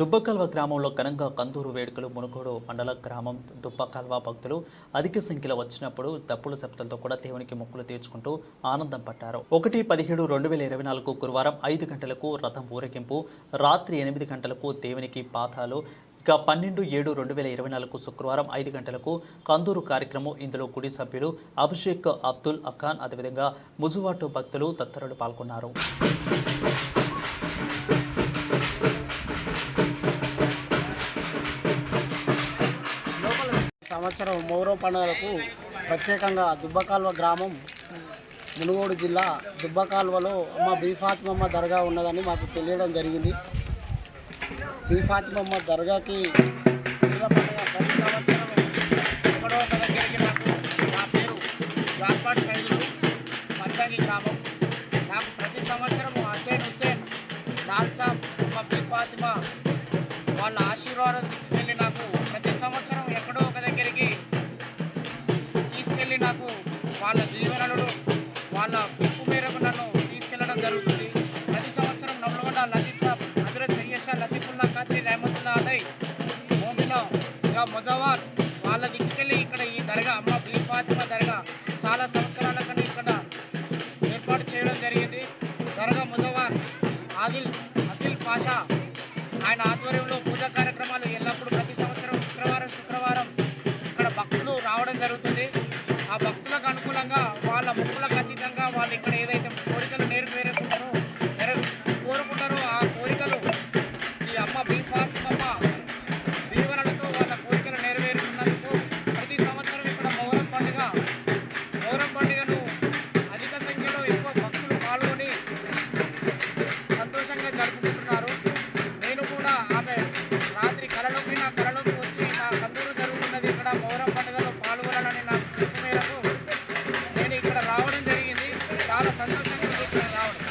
దుబ్బకల్వ గ్రామంలో ఘనంగా కందూరు వేడుకలు మునుగోడు మండల గ్రామం దుబ్బకల్వ భక్తులు అధిక సంఖ్యలో వచ్చినప్పుడు తప్పుల శబ్దాలతో కూడా దేవునికి మొక్కులు తీర్చుకుంటూ ఆనందం పట్టారు. ఒకటి పదిహేడు రెండు వేల ఇరవై నాలుగు గురువారం ఐదు గంటలకు రథం ఊరేగింపు రాత్రి ఎనిమిది గంటలకు దేవునికి పాఠాలు ఇక పన్నెండు ఏడు రెండు వేల ఇరవై నాలుగు శుక్రవారం ఐదు గంటలకు కందూరు కార్యక్రమం ఇందులో గుడి సభ్యులు అభిషేక్ అబ్దుల్ అఖాన్ అదేవిధంగా ముజువాటు భక్తులు తదితరులు పాల్గొన్నారు. సంవత్సరం మౌరో పండుగలకు ప్రత్యేకంగా దుబ్బకాల్వ గ్రామం మునుగోడు జిల్లా దుబ్బకాల్వలో అమ్మ బీఫాతిమమ్మ దర్గా ఉన్నదని మాకు తెలియడం జరిగింది. బీఫాతిమమ్మ దర్గాకి పీర్ల పండుగ ప్రతి సంవత్సరం ఎక్కడో దగ్గరికి నాకు నా పేరు జార్పాట్ సైదులు పంతంగి గ్రామం. నాకు ప్రతి సంవత్సరం హసేన్ హుసేన్ లాల్ సాబ్ అమ్మ బీఫాతిమా వాళ్ళ ఆశీర్వాదం నాకు వాళ్ళ దీవెనలు వాళ్ళ పిలుపు మేరకు నన్ను తీసుకెళ్ళడం జరుగుతుంది. ప్రతి సంవత్సరం నల్లగొండ లతీఫ్ సాబ్ హజరత్ సయ్యద్ షా లతీఫుల్లా ఖాద్రి రహమతుల్లా అలై మోమినా ఇక వాళ్ళ దిక్కుకెళ్ళి ఇక్కడ ఈ దర్గా అమ్మ బీ ఫాతిమా దర్గా చాలా సంవత్సరాల కన్నా ఇక్కడ ఏర్పాటు చేయడం జరిగింది. దర్గా ముజవార్ ఆదిల్ అఖిల్ పాషా ఆయన ఆధ్వర్యంలో పూజా కార్యక్రమాలు ఎల్లప్పుడూ ప్రతి సంవత్సరం శుక్రవారం శుక్రవారం ఇక్కడ భక్తులు రావడం జరుగుతుంది. அடிப்படையில் Thank you.